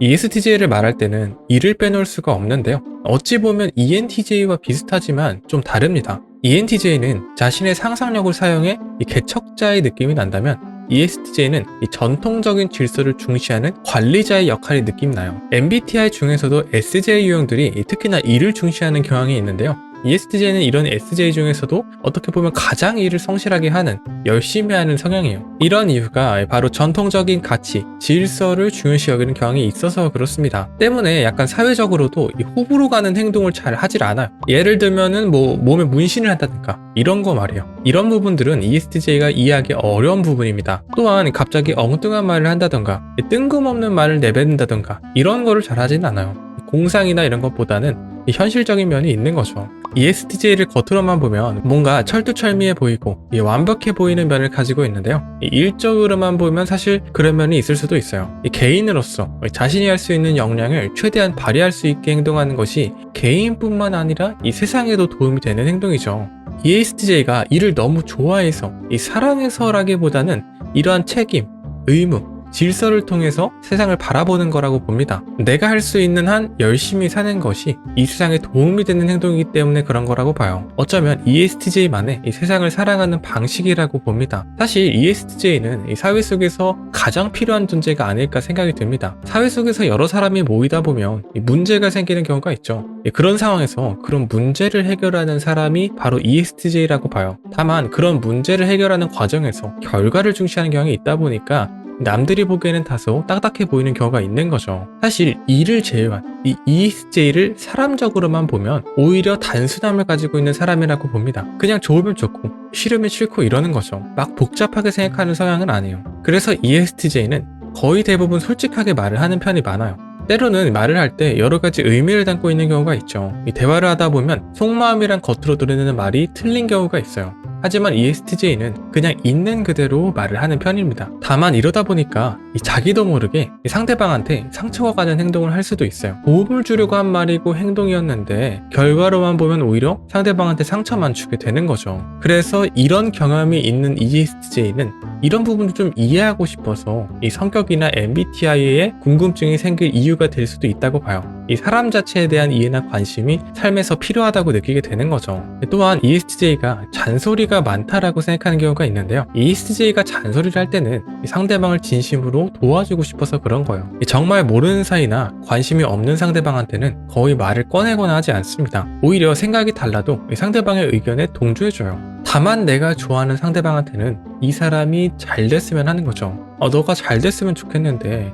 ESTJ를 말할 때는 이를 빼놓을 수가 없는데요. 어찌 보면 ENTJ와 비슷하지만 좀 다릅니다. ENTJ는 자신의 상상력을 사용해 이 개척자의 느낌이 난다면 ESTJ는 이 전통적인 질서를 중시하는 관리자의 역할이 느낌 나요. MBTI 중에서도 SJ 유형들이 이 특히나 일을 중시하는 경향이 있는데요. ESTJ는 이런 SJ 중에서도 어떻게 보면 가장 일을 성실하게 하는 열심히 하는 성향이에요. 이런 이유가 바로 전통적인 가치, 질서를 중요시 여기는 경향이 있어서 그렇습니다. 때문에 약간 사회적으로도 이 호불호 가는 행동을 잘 하질 않아요. 예를 들면은 뭐 몸에 문신을 한다든가 이런 거 말이에요. 이런 부분들은 ESTJ가 이해하기 어려운 부분입니다. 또한 갑자기 엉뚱한 말을 한다던가 뜬금없는 말을 내뱉는다던가 이런 거를 잘 하진 않아요. 공상이나 이런 것보다는 이 현실적인 면이 있는 거죠. ESTJ를 겉으로만 보면 뭔가 철두철미해 보이고 이 완벽해 보이는 면을 가지고 있는데요. 이 일적으로만 보면 사실 그런 면이 있을 수도 있어요. 이 개인으로서 자신이 할 수 있는 역량을 최대한 발휘할 수 있게 행동하는 것이 개인뿐만 아니라 이 세상에도 도움이 되는 행동이죠. ESTJ가 일을 너무 좋아해서 이 사랑해서라기보다는 이러한 책임, 의무, 질서를 통해서 세상을 바라보는 거라고 봅니다. 내가 할 수 있는 한 열심히 사는 것이 이 세상에 도움이 되는 행동이기 때문에 그런 거라고 봐요. 어쩌면 ESTJ만의 이 세상을 살아가는 방식이라고 봅니다. 사실 ESTJ는 이 사회 속에서 가장 필요한 존재가 아닐까 생각이 듭니다. 사회 속에서 여러 사람이 모이다 보면 이 문제가 생기는 경우가 있죠. 예, 그런 상황에서 그런 문제를 해결하는 사람이 바로 ESTJ라고 봐요. 다만 그런 문제를 해결하는 과정에서 결과를 중시하는 경향이 있다 보니까 남들이 보기에는 다소 딱딱해 보이는 경우가 있는 거죠. 사실 이를 제외한 이 ESJ를 사람적으로만 보면 오히려 단순함을 가지고 있는 사람이라고 봅니다. 그냥 좋으면 좋고 싫으면 싫고 이러는 거죠. 막 복잡하게 생각하는 성향은 아니에요. 그래서 ESTJ는 거의 대부분 솔직하게 말을 하는 편이 많아요. 때로는 말을 할 때 여러 가지 의미를 담고 있는 경우가 있죠. 이 대화를 하다 보면 속마음이랑 겉으로 드러내는 말이 틀린 경우가 있어요. 하지만 ESTJ는 그냥 있는 그대로 말을 하는 편입니다. 다만 이러다 보니까 이 자기도 모르게 이 상대방한테 상처가 가는 행동을 할 수도 있어요. 도움을 주려고 한 말이고 행동이었는데 결과로만 보면 오히려 상대방한테 상처만 주게 되는 거죠. 그래서 이런 경험이 있는 ESTJ는 이런 부분을 좀 이해하고 싶어서 이 성격이나 MBTI에 궁금증이 생길 이유가 될 수도 있다고 봐요. 이 사람 자체에 대한 이해나 관심이 삶에서 필요하다고 느끼게 되는 거죠. 또한 ESTJ가 잔소리가 많다라고 생각하는 경우가 있는데요. ESTJ가 잔소리를 할 때는 이 상대방을 진심으로 도와주고 싶어서 그런 거예요. 이 정말 모르는 사이나 관심이 없는 상대방한테는 거의 말을 꺼내거나 하지 않습니다. 오히려 생각이 달라도 이 상대방의 의견에 동조해줘요. 다만 내가 좋아하는 상대방한테는 이 사람이 잘 됐으면 하는 거죠. 어, 너가 잘 됐으면 좋겠는데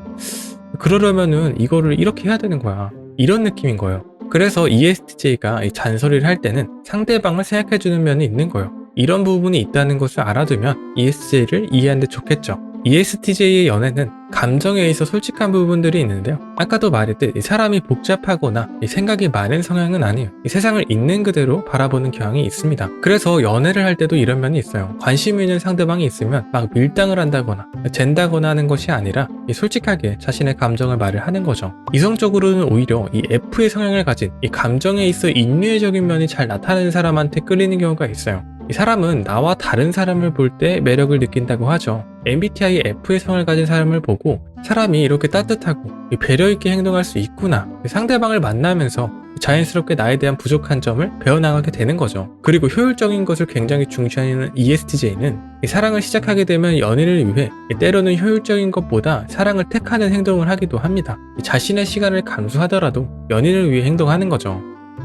그러려면은 이거를 이렇게 해야 되는 거야. 이런 느낌인 거예요. 그래서 ESTJ가 잔소리를 할 때는 상대방을 생각해주는 면이 있는 거예요. 이런 부분이 있다는 것을 알아두면 ESTJ를 이해하는데 좋겠죠. ESTJ의 연애는 감정에 있어 솔직한 부분들이 있는데요. 아까도 말했듯 이 사람이 복잡하거나 이 생각이 많은 성향은 아니에요. 이 세상을 있는 그대로 바라보는 경향이 있습니다. 그래서 연애를 할 때도 이런 면이 있어요. 관심 있는 상대방이 있으면 막 밀당을 한다거나 잰다거나 하는 것이 아니라 이 솔직하게 자신의 감정을 말을 하는 거죠. 이성적으로는 오히려 이 F의 성향을 가진 이 감정에 있어 인류애적인 면이 잘 나타나는 사람한테 끌리는 경우가 있어요. 이 사람은 나와 다른 사람을 볼 때 매력을 느낀다고 하죠. MBTI F의 성을 가진 사람을 보고 사람이 이렇게 따뜻하고 배려 있게 행동할 수 있구나. 상대방을 만나면서 자연스럽게 나에 대한 부족한 점을 배워나가게 되는 거죠. 그리고 효율적인 것을 굉장히 중시하는 ESTJ는 사랑을 시작하게 되면 연인을 위해 때로는 효율적인 것보다 사랑을 택하는 행동을 하기도 합니다. 자신의 시간을 감수하더라도 연인을 위해 행동하는 거죠.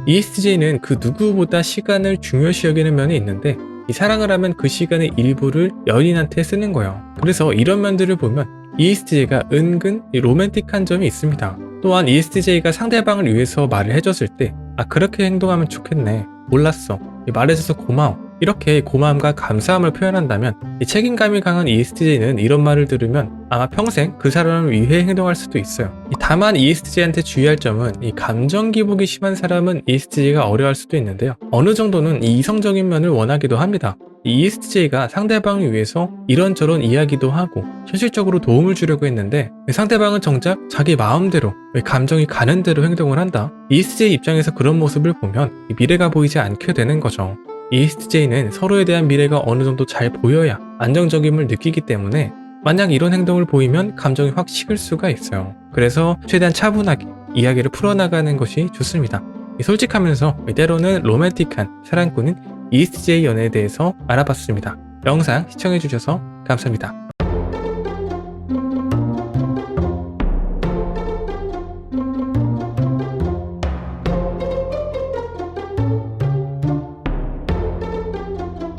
ESTJ는 그 누구보다 시간을 중요시 여기는 면이 있는데 이 사랑을 하면 그 시간의 일부를 연인한테 쓰는 거예요. 그래서 이런 면들을 보면 ESTJ가 은근 이 로맨틱한 점이 있습니다. 또한 ESTJ가 상대방을 위해서 말을 해줬을 때, 아, 그렇게 행동하면 좋겠네. 몰랐어. 말해줘서 고마워. 이렇게 고마움과 감사함을 표현한다면 이 책임감이 강한 ESTJ는 이런 말을 들으면 아마 평생 그 사람을 위해 행동할 수도 있어요. 이 다만 ESTJ한테 주의할 점은 이 감정 기복이 심한 사람은 ESTJ가 어려워할 수도 있는데요. 어느 정도는 이 이성적인 면을 원하기도 합니다. ESTJ가 상대방을 위해서 이런저런 이야기도 하고 현실적으로 도움을 주려고 했는데 상대방은 정작 자기 마음대로 감정이 가는 대로 행동을 한다. ESTJ 입장에서 그런 모습을 보면 미래가 보이지 않게 되는 거죠. ESTJ는 서로에 대한 미래가 어느 정도 잘 보여야 안정적임을 느끼기 때문에 만약 이런 행동을 보이면 감정이 확 식을 수가 있어요. 그래서 최대한 차분하게 이야기를 풀어나가는 것이 좋습니다. 솔직하면서 때로는 로맨틱한 사랑꾼인 ESTJ 연애에 대해서 알아봤습니다. 영상 시청해주셔서 감사합니다.